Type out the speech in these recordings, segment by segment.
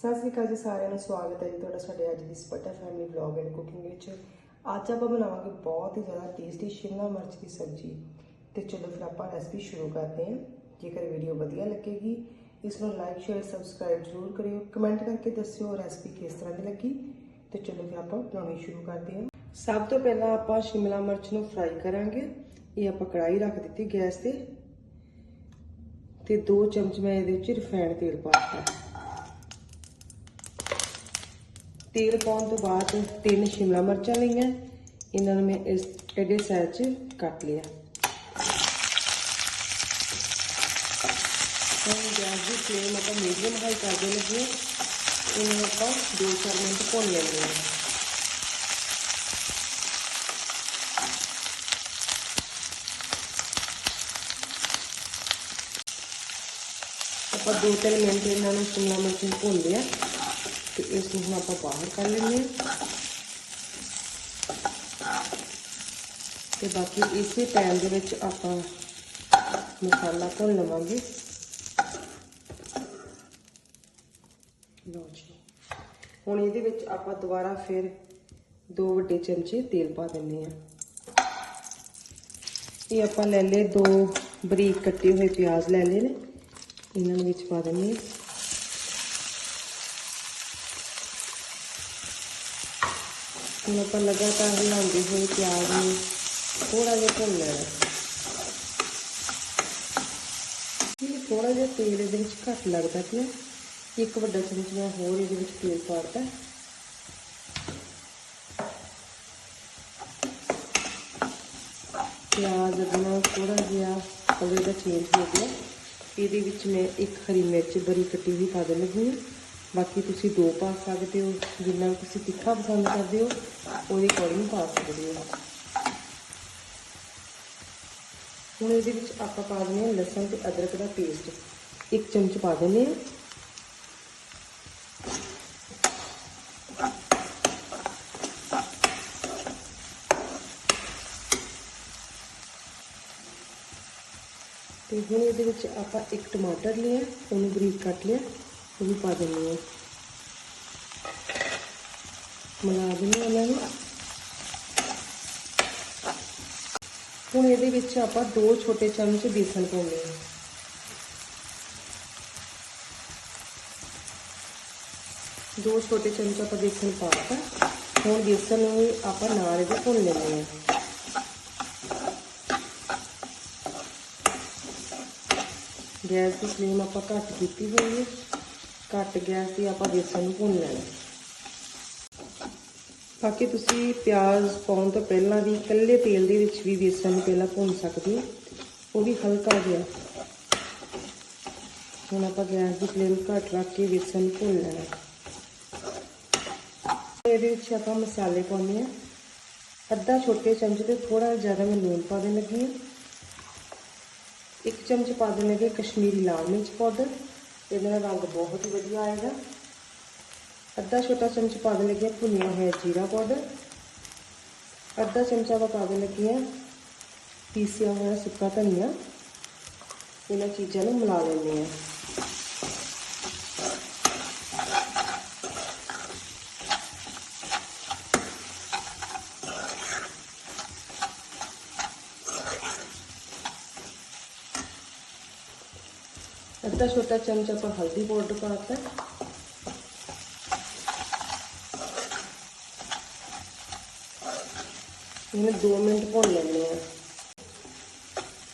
ਸਤਿ ਸ੍ਰੀ ਅਕਾਲ ਜੀ ਸਾਰਿਆਂ ਨੂੰ, ਸਵਾਗਤ ਹੈ ਜੀ ਤੁਹਾਡਾ ਸਾਡੇ ਅੱਜ ਦੀ ਸਪੱਟਾ ਫੈਮਿਲੀ ਵਲੌਗ ਐਂਡ ਕੁਕਿੰਗ ਵਿੱਚ। ਅੱਜ ਆਪਾਂ ਬਣਾਵਾਂਗੇ ਬਹੁਤ ਹੀ ਜ਼ਿਆਦਾ ਟੇਸਟੀ ਸ਼ਿਮਲਾ ਮਿਰਚ ਦੀ ਸਬਜ਼ੀ। ਤੇ ਚਲੋ ਫਿਰ ਆਪਾਂ ਰੈਸਪੀ ਸ਼ੁਰੂ ਕਰਦੇ ਹਾਂ। ਜੇਕਰ ਵੀਡੀਓ ਵਧੀਆ ਲੱਗੇਗੀ, ਇਸ ਨੂੰ ਲਾਈਕ ਸ਼ੇਅਰ ਸਬਸਕ੍ਰਾਈਬ ਜ਼ਰੂਰ ਕਰਿਓ। ਕਮੈਂਟ ਕਰਕੇ ਦੱਸਿਓ ਰੈਸਪੀ ਕਿਸ ਤਰ੍ਹਾਂ ਦੀ ਲੱਗੀ। ਤੇ ਚਲੋ ਫਿਰ ਆਪਾਂ ਬਣਾਉਣੀ ਸ਼ੁਰੂ ਕਰਦੇ ਹਾਂ। ਸਭ ਤੋਂ ਪਹਿਲਾਂ ਆਪਾਂ ਸ਼ਿਮਲਾ ਮਿਰਚ ਨੂੰ ਫਰਾਈ ਕਰਾਂਗੇ। ਇਹ ਆਪਾਂ ਕੜਾਈ ਰੱਖ ਦਿੱਤੀ ਗੈਸ ਤੇ। ਤੇ 2 ਚਮਚ ਮੈਂ ਇਹਦੇ ਵਿੱਚ ਰਿਫਾਈਨਡ ਤੇਲ ਪਾਤਾ ਤੇਲ ਪਾਉਣ ਤੋਂ ਬਾਅਦ ਤਿੰਨ ਸ਼ਿਮਲਾ ਮਿਰਚਾਂ ਲਈਆਂ। ਇਹਨਾਂ ਨੂੰ ਮੈਂ ਇਸ ਐਡੇ ਸਾਈਜ਼ 'ਚ ਕੱਟ ਲਿਆ। ਹੁਣ ਗੈਸ ਦੀ ਫਲੇਮ ਆਪਾਂ ਮੀਡੀਅਮ ਹਾਈ ਕਰਦੇ ਲੱਗੇ ਇਹਨੂੰ ਆਪਾਂ 2-4 ਮਿੰਟ ਭੁੰਨ ਲੈਂਦੇ ਹਾਂ। ਆਪਾਂ 2-3 ਮਿੰਟ ਇਹਨਾਂ ਨੂੰ ਸ਼ਿਮਲਾ ਮਿਰਚ ਨੂੰ ਭੁੰਨ ਲਿਆ। ਤੇ ਇਸ ਨੂੰ ਹੁਣ ਆਪਾਂ ਬਾਹਰ ਕਰ ਲੈਂਦੇ ਹਾਂ। ਤੇ ਬਾਕੀ ਇਸੇ ਪੈਨ ਦੇ ਵਿੱਚ ਆਪਾਂ ਮਸਾਲਾ ਭੁੰਨ ਲਵਾਂਗੇ। ਲਓ ਜੀ। ਹੁਣ ਇਹਦੇ ਵਿੱਚ ਆਪਾਂ ਦੁਬਾਰਾ ਫਿਰ ਦੋ ਵੱਡੇ ਚਮਚੇ ਤੇਲ ਪਾ ਦਿੰਦੇ ਹਾਂ। ਇਹ ਆਪਾਂ ਲੈ ਲਏ ਦੋ ਬਰੀਕ ਕੱਟੇ ਹੋਏ ਪਿਆਜ਼ ਲੈ ਲਏ ਨੇ। ਇਹਨਾਂ ਨੂੰ ਵਿੱਚ ਪਾ ਦਿੰਦੇ ਹਾਂ। ਹੁਣ ਆਪਾਂ ਲਗਾਤਾਰ ਹਿਲਾਉਂਦੇ ਹੋਏ ਪਿਆਜ਼ ਨੂੰ ਥੋੜਾ ਜਿਹਾ ਭੁੰਨ ਲੈਣਾ ਇਹ ਥੋੜਾ ਜਿਹਾ ਤੇਲ ਇਹਦੇ ਵਿੱਚ ਘੱਟ ਲੱਗਦਾ ਪਿਆ ਇੱਕ ਵੱਡਾ ਚਮਚ ਮੈਂ ਹੋਰ ਇਹਦੇ ਵਿੱਚ ਤੇਲ ਪਾਤਾ ਪਿਆਜ਼ ਆਪਣਾ ਥੋੜਾ ਜਿਹਾ ਕਲਰ ਦਾ ਚੇਂਜ ਹੋ ਗਿਆ ਇਹਦੇ ਵਿੱਚ ਮੈਂ ਇੱਕ ਹਰੀ ਮਿਰਚ ਬਰੀ ਕੱਟੀ ਵੀ ਪਾ ਦੇਣ ਲੱਗੀ ਹਾਂ ਬਾਕੀ ਤੁਸੀਂ ਦੋ ਪਾ ਸਕਦੇ ਹੋ, ਜਿੰਨਾ ਤੁਸੀਂ ਤਿੱਖਾ ਪਸੰਦ ਕਰਦੇ ਹੋ, ਉਹਦੇ ਅਕੋਰਡਿੰਗ ਪਾ ਸਕਦੇ ਹੋ। ਹੁਣ ਇਹਦੇ ਵਿੱਚ ਆਪਾਂ ਪਾ ਦਿੰਦੇ ਹਾਂ ਲਸਣ ਤੇ ਅਦਰਕ ਦਾ ਪੇਸਟ ਇੱਕ ਚਮਚ ਪਾ ਦਿੰਦੇ ਹਾਂ। ਤੇ ਹੁਣ ਇਹਦੇ ਵਿੱਚ ਆਪਾਂ ਇੱਕ ਟਮਾਟਰ ਲਿਆ, ਉਹਨੂੰ ਬਰੀਕ ਕੱਟ ਲਿਆ। ਉਹ ਵੀ ਪਾ ਦਿੰਦੇ ਹਾਂ ਮਿਲਾ ਦਿੰਦੇ ਹਾਂ ਇਹਨਾਂ ਨੂੰ ਹੁਣ ਇਹਦੇ ਵਿੱਚ ਆਪਾਂ ਦੋ ਛੋਟੇ ਚਮਚ ਬੇਸਣ ਪਾਉਣੇ ਆ ਦੋ ਛੋਟੇ ਚਮਚ ਆਪਾਂ ਬੇਸਣ ਪਾਤਾ ਹੁਣ ਬੇਸਣ ਨੂੰ ਆਪਾਂ ਨਾਲ ਇਹਦੇ ਭੁੰਨ ਲੈਣੇ ਆ ਗੈਸ ਦੀ ਫਲੇਮ ਆਪਾਂ ਘੱਟ ਕੀਤੀ ਹੋਈ ਹੈ ਘੱਟ ਗੈਸ ਤੇ ਆਪਾਂ ਬੇਸਣ ਨੂੰ ਭੁੰਨ ਲੈਣਾ। ਬਾਕੀ ਤੁਸੀਂ ਪਿਆਜ਼ ਪਾਉਣ ਤੋਂ ਪਹਿਲਾਂ ਵੀ ਇਕੱਲੇ ਤੇਲ ਦੇ ਵਿੱਚ ਵੀ ਬੇਸਣ ਨੂੰ ਪਹਿਲਾਂ ਭੁੰਨ ਸਕਦੇ ਹੋ। ਉਹ ਵੀ ਹਲਕਾ ਜਿਹਾ। ਹੁਣ ਆਪਾਂ ਗੈਸ ਦੀ ਫਲੇਮ ਘੱਟ ਰੱਖ ਕੇ ਬੇਸਣ ਨੂੰ ਭੁੰਨ ਲੈਣਾ। ਇਹਦੇ ਵਿੱਚ ਆਪਾਂ ਮਸਾਲੇ ਪਾਉਂਦੇ ਆ ਅੱਧਾ ਛੋਟੇ ਚਮਚ ਤੇ ਥੋੜਾ ਜ਼ਿਆਦਾ ਮੈਂ ਲੂਣ ਪਾ ਦੇਣ ਲੱਗੀ ਹਾਂ। ਇੱਕ ਚਮਚ ਪਾ ਦੇਣ ਲੱਗੇ ਕਸ਼ਮੀਰੀ ਲਾਲ ਮਿਰਚ ਪਾਊਡਰ। ਇਹਦੇ ਨਾਲ ਰੰਗ ਬਹੁਤ ਹੀ ਵਧੀਆ ਆਏਗਾ। ਅੱਧਾ ਛੋਟਾ ਚਮਚ ਪਾ ਦੇਣ ਲੱਗੇ ਭੁੰਨਿਆ ਹੋਇਆ ਜੀਰਾ ਪਾਊਡਰ। ਅੱਧਾ ਚਮਚਾ ਪਾ ਦੇਣ ਲੱਗੇ ਆ ਪੀਸਿਆ ਹੋਇਆ ਸੁੱਕਾ ਧਨੀਆ। ਇਹਨਾਂ ਚੀਜ਼ਾਂ ਨੂੰ ਮਿਲਾ ਲੈਂਦੇ ਆ ਅੱਧਾ ਛੋਟਾ ਚਮਚ ਆਪਾਂ ਹਲਦੀ ਪਾਊਡਰ ਪਾਤਾ ਇਹਨੂੰ 2 ਮਿੰਟ ਭੁੰਨ ਲੈਂਦੇ ਆ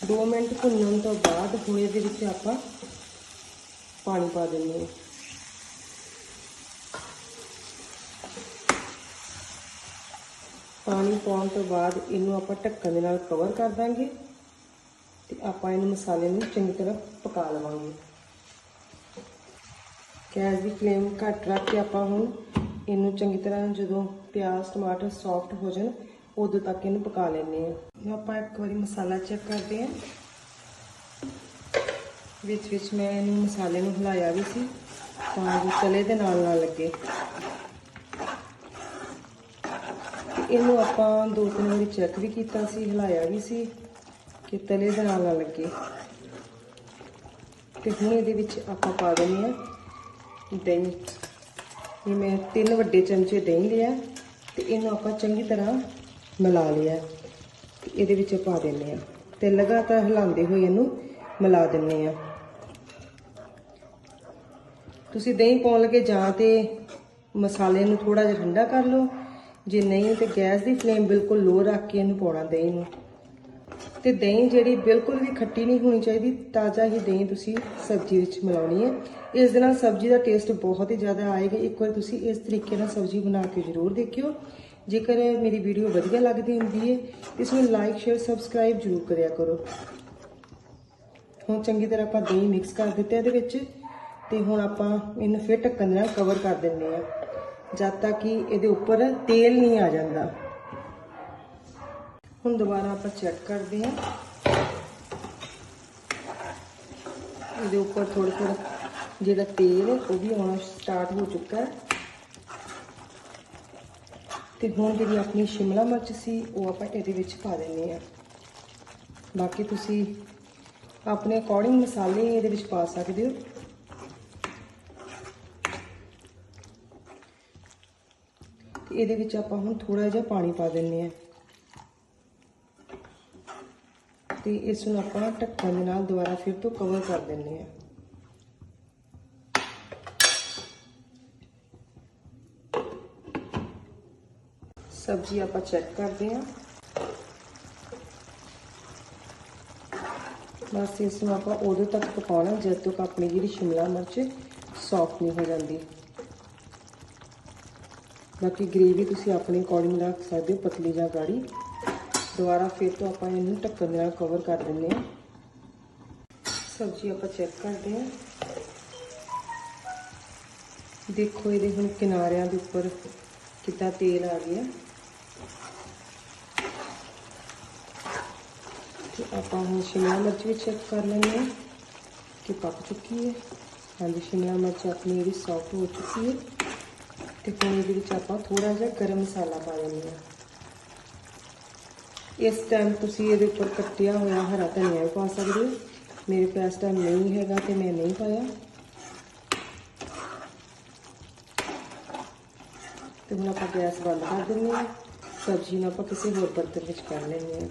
2 ਮਿੰਟ ਭੁੰਨਣ ਤੋਂ ਬਾਅਦ ਹੁਣ ਇਹਦੇ ਵਿੱਚ ਆਪਾਂ ਪਾਣੀ ਪਾ ਦਿੰਦੇ ਹਾਂ। ਪਾਣੀ ਪਾਉਣ ਤੋਂ ਬਾਅਦ ਇਹਨੂੰ ਆਪਾਂ ਢੱਕਣ ਦੇ ਨਾਲ ਕਵਰ ਕਰ ਦਾਂਗੇ। ਤੇ ਆਪਾਂ ਇਹਨੂੰ ਮਸਾਲੇ ਨੂੰ ਚੰਗੀ ਤਰ੍ਹਾਂ ਪਕਾ ਲਵਾਂਗੇ। ਗੈਸ ਦੀ ਫਲੇਮ ਘੱਟ ਰੱਖ ਕੇ ਆਪਾਂ ਹੁਣ ਇਹਨੂੰ ਚੰਗੀ ਤਰ੍ਹਾਂ ਜਦੋਂ ਪਿਆਜ਼, ਟਮਾਟਰ ਸੌਫਟ ਹੋ ਜਾਣ, ਉਦੋਂ ਤੱਕ ਇਹਨੂੰ ਪਕਾ ਲੈਣੇ ਆ ਆਪਾਂ ਇੱਕ ਵਾਰੀ ਮਸਾਲਾ ਚੈੱਕ ਕਰਦੇ ਹਾਂ। ਵਿੱਚ ਵਿੱਚ ਮੈਂ ਇਹਨੂੰ ਮਸਾਲੇ ਨੂੰ ਹਿਲਾਇਆ ਵੀ ਸੀ, ਤਾਂ ਜੋ ਤਲੇ ਦੇ ਨਾਲ ਨਾਲ ਲੱਗੇ। ਇਹਨੂੰ ਆਪਾਂ ਦੋ ਤਿੰਨ ਵਾਰੀ ਚੈੱਕ ਵੀ ਕੀਤਾ ਸੀ, ਹਿਲਾਇਆ ਵੀ ਸੀ। ਕਿ ਤਲੇ ਦਾ ਨਾ ਲੱਗੇ। ਤੇ ਹੁਣ ਇਹਦੇ ਵਿੱਚ ਆਪਾਂ ਪਾ ਦਿੰਦੇ ਆ ਦਹੀਂ। ਇਹ ਮੈਂ ਤਿੰਨ ਵੱਡੇ ਚਮਚੇ ਦਹੀਂ ਲਿਆ, ਤੇ ਇਹਨੂੰ ਆਪਾਂ ਚੰਗੀ ਤਰ੍ਹਾਂ ਮਿਲਾ ਲਿਆ। ਤੇ ਇਹਦੇ ਵਿੱਚ ਪਾ ਦਿੰਦੇ ਆ ਤੇ ਲਗਾਤਾਰ ਹਿਲਾਉਂਦੇ ਹੋਏ ਇਹਨੂੰ ਮਿਲਾ ਦਿੰਦੇ ਆ ਤੁਸੀਂ ਦਹੀਂ ਪਾਉਣ ਲੱਗੇ ਜਾਂ ਤੇ ਮਸਾਲੇ ਨੂੰ ਥੋੜਾ ਜਿਹਾ ਠੰਡਾ ਕਰ ਲਓ। ਜੇ ਨਹੀਂ ਤੇ ਗੈਸ ਦੀ ਫਲੇਮ ਬਿਲਕੁਲ ਲੋ ਰੱਖ ਕੇ ਇਹਨੂੰ ਪਾਉਣਾ ਦਹੀਂ ਨੂੰ। ਤੇ ਦਹੀਂ ਜਿਹੜੀ ਬਿਲਕੁਲ ਵੀ ਖੱਟੀ ਨਹੀਂ ਹੋਣੀ ਚਾਹੀਦੀ, ਤਾਜ਼ਾ ਹੀ ਦਹੀਂ ਤੁਸੀਂ ਸਬਜ਼ੀ ਵਿੱਚ ਮਿਲਾਉਣੀ ਹੈ। ਇਸ ਦੇ ਨਾਲ ਸਬਜ਼ੀ ਦਾ ਟੇਸਟ ਬਹੁਤ ਹੀ ਜ਼ਿਆਦਾ ਆਏਗਾ। ਇੱਕ ਵਾਰ ਤੁਸੀਂ ਇਸ ਤਰੀਕੇ ਨਾਲ ਸਬਜ਼ੀ ਬਣਾ ਕੇ ਜ਼ਰੂਰ ਦੇਖਿਓ। ਜੇਕਰ ਮੇਰੀ ਵੀਡੀਓ ਵਧੀਆ ਲੱਗਦੀ ਹੁੰਦੀ ਹੈ, ਇਸ ਨੂੰ ਲਾਈਕ ਸ਼ੇਅਰ ਸਬਸਕ੍ਰਾਈਬ ਜ਼ਰੂਰ ਕਰਿਆ ਕਰੋ। ਹੁਣ ਚੰਗੀ ਤਰ੍ਹਾਂ ਆਪਾਂ ਦਹੀਂ ਮਿਕਸ ਕਰ ਦਿੱਤੇ ਇਹਦੇ ਵਿੱਚ ਤੇ ਹੁਣ ਆਪਾਂ ਇਹਨੂੰ ਫਿਰ ਢੱਕਣ ਨਾਲ ਕਵਰ ਕਰ ਦਿੰਦੇ ਆ ਜਦ ਤੱਕ ਕਿ ਇਹਦੇ ਉੱਪਰ ਤੇਲ ਨਹੀਂ ਆ ਜਾਂਦਾ। ਹੁਣ ਦੁਬਾਰਾ ਆਪਾਂ ਚੈੱਕ ਕਰਦੇ ਹਾਂ। ਇਹਦੇ ਉੱਪਰ ਥੋੜਾ ਥੋੜਾ ਜਿਹੜਾ ਤੇਲ ਹੈ, ਉਹ ਵੀ ਆਉਣਾ ਸਟਾਰਟ ਹੋ ਚੁੱਕਾ ਹੈ। ਤੇ ਹੁਣ ਜਿਹੜੀ ਆਪਣੀ ਸ਼ਿਮਲਾ ਮਿਰਚ ਸੀ, ਉਹ ਆਪਾਂ ਇਹਦੇ ਵਿੱਚ ਪਾ ਦਿੰਨੇ ਆ ਬਾਕੀ ਤੁਸੀਂ ਆਪਣੇ ਅਕੋਰਡਿੰਗ ਮਸਾਲੇ ਇਹਦੇ ਵਿੱਚ ਪਾ ਸਕਦੇ ਹੋ। ਇਹਦੇ ਵਿੱਚ ਆਪਾਂ ਹੁਣ ਥੋੜਾ ਜਿਹਾ ਪਾਣੀ ਪਾ ਦਿੰਨੇ ਆ ਤੇ ਇਸ ਨੂੰ ਆਪਾਂ ਢੱਕਣ ਦੇ ਨਾਲ ਦੁਬਾਰਾ ਫਿਰ ਤੋਂ ਕਵਰ ਕਰ ਦਿੰਨੇ ਆ ਸਬਜ਼ੀ ਆਪਾਂ ਚੈੱਕ ਕਰਦੇ ਹਾਂ। ਬਸ ਇਸ ਨੂੰ ਆਪਾਂ ਉਦੋਂ ਤੱਕ ਪਕਾਉਣਾ ਜਦ ਤੱਕ ਆਪਣੀ ਜਿਹੜੀ ਸ਼ਿਮਲਾ ਮਿਰਚ ਸੌਫਟ ਨਹੀਂ ਹੋ ਜਾਂਦੀ। ਬਾਕੀ ਗ੍ਰੇਵੀ ਤੁਸੀਂ ਆਪਣੇ ਅਕੋਰਡਿੰਗ ਰੱਖ ਸਕਦੇ ਹੋ, ਪਤਲੀ ਜਾਂ ਗਾੜੀ। ਦੁਬਾਰਾ ਫਿਰ ਤੋਂ ਆਪਾਂ ਇਹਨੂੰ ਢੱਕਣ ਦੇ ਨਾਲ ਕਵਰ ਕਰ ਦਿੰਦੇ ਹਾਂ। ਸਬਜ਼ੀ ਆਪਾਂ ਚੈੱਕ ਕਰਦੇ ਹਾਂ। ਦੇਖੋ ਇਹਦੇ ਹੁਣ ਕਿਨਾਰਿਆਂ ਦੇ ਉੱਪਰ ਕਿੱਦਾਂ ਤੇਲ ਆ ਗਿਆ। ਤੇ ਆਪਾਂ ਹੁਣ ਸ਼ਿਮਲਾ ਮਿਰਚ ਵੀ ਚੈੱਕ ਕਰ ਲੈਂਦੇ ਹਾਂ ਕਿ ਪੱਕ ਚੁੱਕੀ ਹੈ। ਹਾਂਜੀ, ਸ਼ਿਮਲਾ ਮਿਰਚ ਆਪਣੀ ਜਿਹੜੀ ਸੌਫਟ ਹੋ ਚੁੱਕੀ ਹੈ। ਤੇ ਹੁਣ ਇਹਦੇ ਵਿੱਚ ਆਪਾਂ ਥੋੜਾ ਜਿਹਾ ਗਰਮ ਮਸਾਲਾ ਪਾ ਦਿੰਦੇ ਹਾਂ। ਇਸ ਟਾਈਮ ਤੁਸੀਂ ਇਹਦੇ ਉੱਪਰ ਕੱਟਿਆ ਹੋਇਆ ਹਰਾ ਧਨੀਆ ਵੀ ਪਾ ਸਕਦੇ ਹੋ। ਮੇਰੇ ਕੋਲ ਇਸ ਟਾਈਮ ਨਹੀਂ ਹੈਗਾ ਤੇ ਮੈਂ ਨਹੀਂ ਪਾਇਆ। ਤੇ ਹੁਣ ਆਪਾਂ ਗੈਸ ਬੰਦ ਕਰ ਦਿੰਦੇ ਹਾਂ। ਸਬਜ਼ੀ ਨੂੰ ਆਪਾਂ ਕਿਸੇ ਹੋਰ ਬਰਤਨ ਵਿੱਚ ਕੱਢ ਲੈਂਦੇ ਹਾਂ।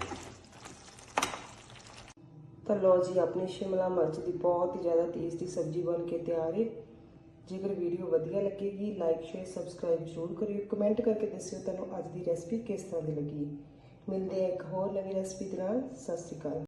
ਤਾਂ ਲੋ ਜੀ, ਆਪਣੀ ਸ਼ਿਮਲਾ ਮਿਰਚ ਦੀ ਬਹੁਤ ਹੀ ਜ਼ਿਆਦਾ ਟੇਸਟੀ ਸਬਜ਼ੀ ਬਣ ਕੇ ਤਿਆਰ ਹੈ। ਜੇਕਰ ਵੀਡੀਓ ਵਧੀਆ ਲੱਗੇਗੀ ਲਾਈਕ ਸ਼ੇਅਰ ਸਬਸਕ੍ਰਾਈਬ ਜ਼ਰੂਰ ਕਰਿਓ। ਕਮੈਂਟ ਕਰਕੇ ਦੱਸਿਓ ਤੁਹਾਨੂੰ ਅੱਜ ਦੀ ਰੈਸਪੀ ਕਿਸ ਤਰ੍ਹਾਂ ਦੀ ਲੱਗੀ। ਮਿਲਦੇ ਆ ਇੱਕ ਹੋਰ ਨਵੀਂ ਰੈਸਪੀ ਦੇ ਨਾਲ। ਸਤਿ ਸ਼੍ਰੀ ਅਕਾਲ।